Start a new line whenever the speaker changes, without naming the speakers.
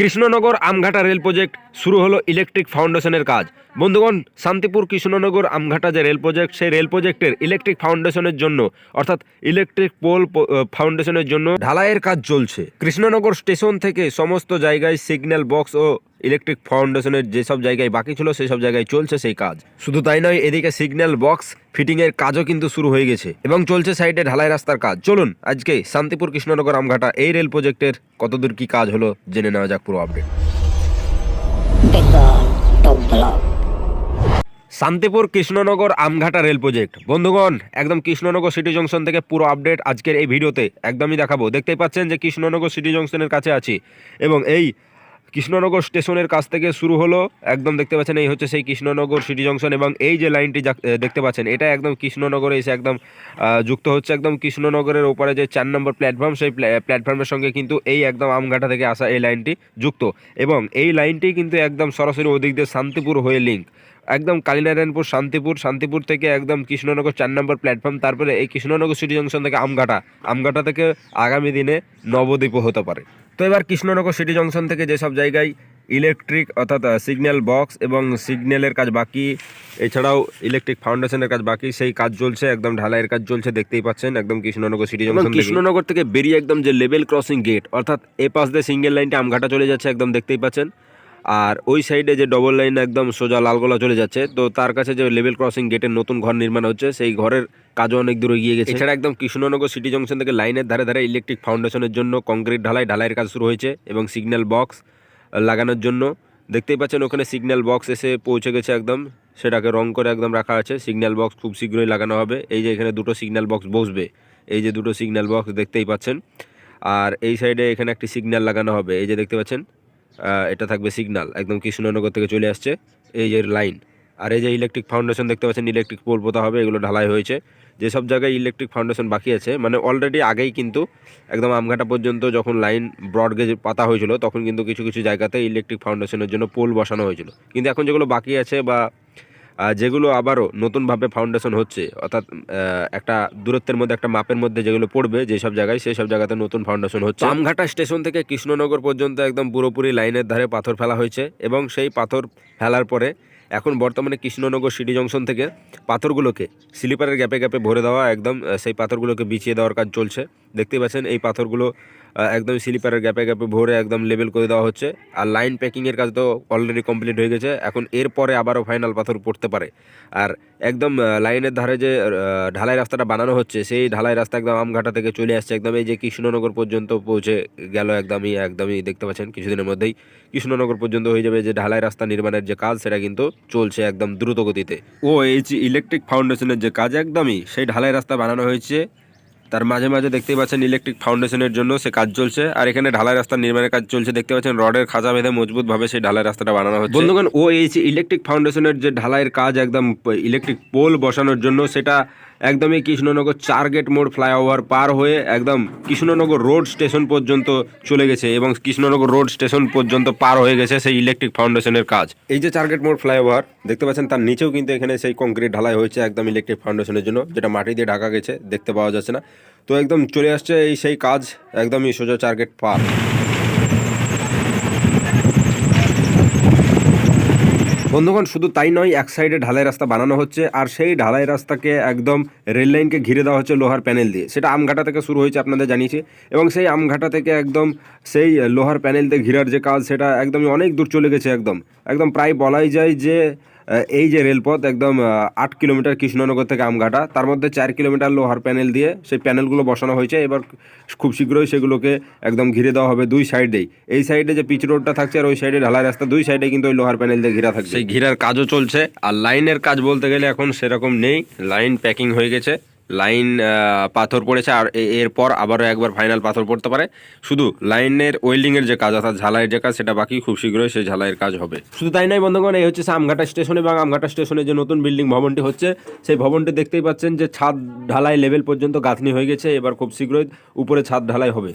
Krishnanagar Amghata rail project শুরু হলো electric ফাউন্ডেশনের কাজ। বন্ধুগণ, শান্তিপুর কৃষ্ণনগর আমঘাটা যে রেল প্রজেক্ট, সেই রেল প্রজেক্টের ইলেকট্রিক ফাউন্ডেশনের জন্য, অর্থাৎ ইলেকট্রিক পোল ফাউন্ডেশনের জন্য ঢালাইয়ের কাজ চলছে। কৃষ্ণনগর স্টেশন থেকে সমস্ত জায়গায় সিগন্যাল বক্স ও ইলেকট্রিক ফাউন্ডেশনের যেসব জায়গায় বাকি ছিল সেই সব জায়গায় চলছে সেই কাজ। শুধু তাই নয়, এদিকে সিগন্যাল বক্স ফিটিংয়ের কাজও কিন্তু শুরু হয়ে গেছে এবং চলছে সাইডে ঢালাই রাস্তার কাজ। চলুন, আজকে শান্তিপুর কৃষ্ণনগর আমঘাটা এই রেল প্রজেক্টের কতদূর কি কাজ হলো জেনে নেওয়া যাক পুরো update. Shantipur Krishnanagar Amghata rail project বন্ধুগণ, একদম কৃষ্ণনগর সিটি জংশন থেকে পুরো আপডেট আজকের এই ভিডিওতে একদমই দেখাবো। দেখতেই পাচ্ছেন যে কৃষ্ণনগর সিটি জংশনের কাছে আছি এবং এই কৃষ্ণনগর স্টেশনের কাছ থেকে শুরু হলো, একদম দেখতে পাচ্ছেন এই হচ্ছে সেই কৃষ্ণনগর সিটি জংশন এবং এই যে লাইনটি দেখতে পাচ্ছেন, এটা একদম কৃষ্ণনগরে এসে একদম যুক্ত হচ্ছে একদম কৃষ্ণনগরের ওপরে যে চার নম্বর প্ল্যাটফর্ম সেই প্ল্যাটফর্মের সঙ্গে কিন্তু এই একদম আমঘাটা থেকে আসা এই লাইনটি যুক্ত এবং এই লাইনটি কিন্তু একদম সরাসরি ওদিক দিয়ে শান্তিপুর হয়ে লিঙ্ক একদম কালীনারায়ণপুর, শান্তিপুর শান্তিপুর থেকে একদম কৃষ্ণনগর চার নম্বর প্ল্যাটফর্ম তারপরে এই কৃষ্ণনগর সিটি জংশন থেকে আমঘাটা আমঘাটা থেকে আগামী দিনে নবদ্বীপও হতে পারে। তো এবার কৃষ্ণনগর সিটি জংশন থেকে যেসব জায়গায় ইলেকট্রিক অর্থাৎ সিগন্যাল বক্স এবং সিগন্যালের কাজ বাকি এছাড়াও ইলেকট্রিক ফাউন্ডেশনের কাজ বাকি সেই কাজ চলছে একদম ঢালাইয়ের কাজ চলছে দেখতেই পাচ্ছেন একদম কৃষ্ণনগর সিটি জংশন কৃষ্ণনগর থেকে বেরিয়ে একদম যে লেভেল ক্রসিং গেট অর্থাৎ এ পাশ দিয়ে সিঙ্গেল লাইনটা আমঘাটা চলে যাচ্ছে একদম দেখতেই পাচ্ছেন। আর ওই সাইডে যে ডবল লাইন একদম সোজা লালগোলা চলে যাচ্ছে, তো তার কাছে যে লেভেল ক্রসিং গেটের নতুন ঘর নির্মাণ হচ্ছে, সেই ঘরের কাজও অনেক দূরে এগিয়ে গেছে। এছাড়া একদম কৃষ্ণনগর সিটি জংশন থেকে লাইনের ধারে ধারে ইলেকট্রিক ফাউন্ডেশনের জন্য কংক্রিট ঢালাই, ঢালাইয়ের কাজ শুরু হয়েছে এবং সিগন্যাল বক্স লাগানোর জন্য। দেখতেই পাচ্ছেন ওখানে সিগন্যাল বক্স এসে পৌঁছে গেছে একদম, সেটাকে রং করে একদম রাখা আছে। সিগন্যাল বক্স খুব শীঘ্রই লাগানো হবে। এই যে এখানে দুটো সিগন্যাল বক্স বসবে, এই যে দুটো সিগন্যাল বক্স দেখতেই পাচ্ছেন। আর এই সাইডে এখানে একটি সিগন্যাল লাগানো হবে, এই যে দেখতে পাচ্ছেন। এটা থাকবে সিগনাল একদম কৃষ্ণনগর থেকে চলে আসছে। এই যে লাইন আর এই যে ইলেকট্রিক ফাউন্ডেশন দেখতে পাচ্ছেন ইলেকট্রিক পোল পোতা হবে, এগুলো ঢালাই হয়েছে। যেসব জায়গায় ইলেকট্রিক ফাউন্ডেশন বাকি আছে মানে অলরেডি আগেই কিন্তু একদম আমঘাটা পর্যন্ত যখন লাইন ব্রডগেজ পাতা হয়েছিল, তখন কিন্তু কিছু কিছু জায়গাতে ইলেকট্রিক ফাউন্ডেশনের জন্য পোল বসানো হয়েছিল। কিন্তু এখন যেগুলো বাকি আছে বা যেগুলো আবারও নতুনভাবে ফাউন্ডেশন হচ্ছে, অর্থাৎ একটা দূরত্বের মধ্যে, একটা মাপের মধ্যে যেগুলো পড়বে যেসব জায়গায়, সেই সব জায়গাতে নতুন ফাউন্ডেশন হচ্ছে। আমঘাটা স্টেশন থেকে কৃষ্ণনগর পর্যন্ত একদম পুরোপুরি লাইনের ধারে পাথর ফেলা হয়েছে এবং সেই পাথর ফেলার পরে এখন বর্তমানে কৃষ্ণনগর সিটি জংশন থেকে পাথরগুলোকে স্লিপারের গ্যাপে গ্যাপে ভরে দেওয়া, একদম সেই পাথরগুলোকে বিছিয়ে দেওয়ার কাজ চলছে। দেখতেই পাচ্ছেন, এই পাথরগুলো একদম স্লিপারের গ্যাপে গ্যাপে ভরে একদম লেভেল করে দেওয়া হচ্ছে। আর লাইন প্যাকিংয়ের কাজ তো অলরেডি কমপ্লিট হয়ে গেছে। এখন এরপরে আবারও ফাইনাল পাথর পড়তে পারে। আর একদম লাইনের ধারে যে ঢালাই রাস্তাটা বানানো হচ্ছে, সেই ঢালাই রাস্তা একদম আমঘাটা থেকে চলে আসছে। একদম এই যে কৃষ্ণনগর পর্যন্ত পৌঁছে গেল একদমই একদমই দেখতে পাচ্ছেন কিছুদিনের মধ্যেই। কৃষ্ণনগর পর্যন্ত হয়ে যাবে যে ঢালাই রাস্তা নির্মাণের যে কাজ, সেটা কিন্তু চলছে একদম দ্রুত গতিতে ও, এই যে ইলেকট্রিক ফাউন্ডেশনের যে কাজ একদমই, সেই ঢালাই রাস্তা বানানো হয়েছে। তার মাঝে মাঝে দেখতেই পাচ্ছেন ইলেকট্রিক ফাউন্ডেশনের জন্য সে কাজ চলছে। আর এখানে ঢালাই রাস্তা নির্মাণের কাজ চলছে। দেখতে পাচ্ছেন রডের খাঁচা বেঁধে মজবুত ভাবে সেই ঢালাই রাস্তাটা বানানো হচ্ছে। বন্ধুগণ ও এই ইলেকট্রিক ফাউন্ডেশনের যে ঢালাইয়ের কাজ একদম ইলেকট্রিক পোল বসানোর জন্য সেটা একদমই কৃষ্ণনগর চার গেট মোড় ফ্লাইওভার পার হয়ে একদম কৃষ্ণনগর রোড স্টেশন পর্যন্ত চলে গেছে এবং কৃষ্ণনগর রোড স্টেশন পর্যন্ত পার হয়ে গেছে সেই ইলেকট্রিক ফাউন্ডেশনের কাজ। এই যে চার গেট মোড় ফ্লাইওভার, দেখতে পাচ্ছেন তার নিচেও কিন্তু এখানে সেই কংক্রিট ঢালাই হয়েছে একদম ইলেকট্রিক ফাউন্ডেশনের জন্য, যেটা মাটি দিয়ে ঢাকা গেছে, দেখতে পাওয়া যাচ্ছে না। তো একদম চলে আসছে এই সেই কাজ, একদমই সোজা চার গেট পার। বন্ধুগণ, শুধু তাই নয়, এক সাইডে ঢালাই রাস্তা বানানো হচ্ছে আর সেই ঢালাই রাস্তাকে একদম রেল লাইনকে ঘিরে দেওয়া হচ্ছে লোহার প্যানেল দিয়ে। সেটা আমঘাটা থেকে শুরু হয়েছে আপনাদের জানিয়েছি এবং সেই আমঘাটা থেকে একদম সেই লোহার প্যানেল দিয়ে ঘিরার যে কাজ, সেটা একদমই অনেক দূর চলে গেছে একদম। একদম প্রায় বলাই যায় যে এই যে রেলপথ একদম আট কিলোমিটার কৃষ্ণনগর থেকে আমঘাটা, তার মধ্যে চার কিলোমিটার লোহার প্যানেল দিয়ে সেই প্যানেলগুলো বসানো হয়েছে। এবার খুব শীঘ্রই সেগুলোকে একদম ঘিরে দেওয়া হবে দুই সাইডেই এই। সাইডে যে পিচ রোডটা থাকছে আর ওই সাইডে ঢালাই রাস্তা, দুই সাইডে কিন্তু ওই লোহার প্যানেল দিয়ে ঘিরা থাকছে সেই ঘিরার কাজও চলছে। আর লাইনের কাজ বলতে গেলে এখন সেরকম নেই। লাইন প্যাকিং হয়ে গেছে। লাইন পাথর পড়েছে আর এরপর আবারও একবার ফাইনাল পাথর পড়তে পারে। শুধু লাইনের ওয়েল্ডিংয়ের যে কাজ, অর্থাৎ ঝালাইয়ের যে কাজ, সেটা বাকি খুব শীঘ্রই সেই ঝালাইয়ের কাজ হবে। শুধু তাই নয় বন্ধুগণ, এই হচ্ছে আমঘাটা স্টেশন এবং আমঘাটা স্টেশনে যে নতুন বিল্ডিং ভবনটি হচ্ছে, সেই ভবনটি দেখতেই পাচ্ছেন যে ছাদ ঢালাই লেভেল পর্যন্ত গাঁথনি হয়ে গেছে। এবার খুব শীঘ্রই উপরে ছাদ ঢালাই হবে।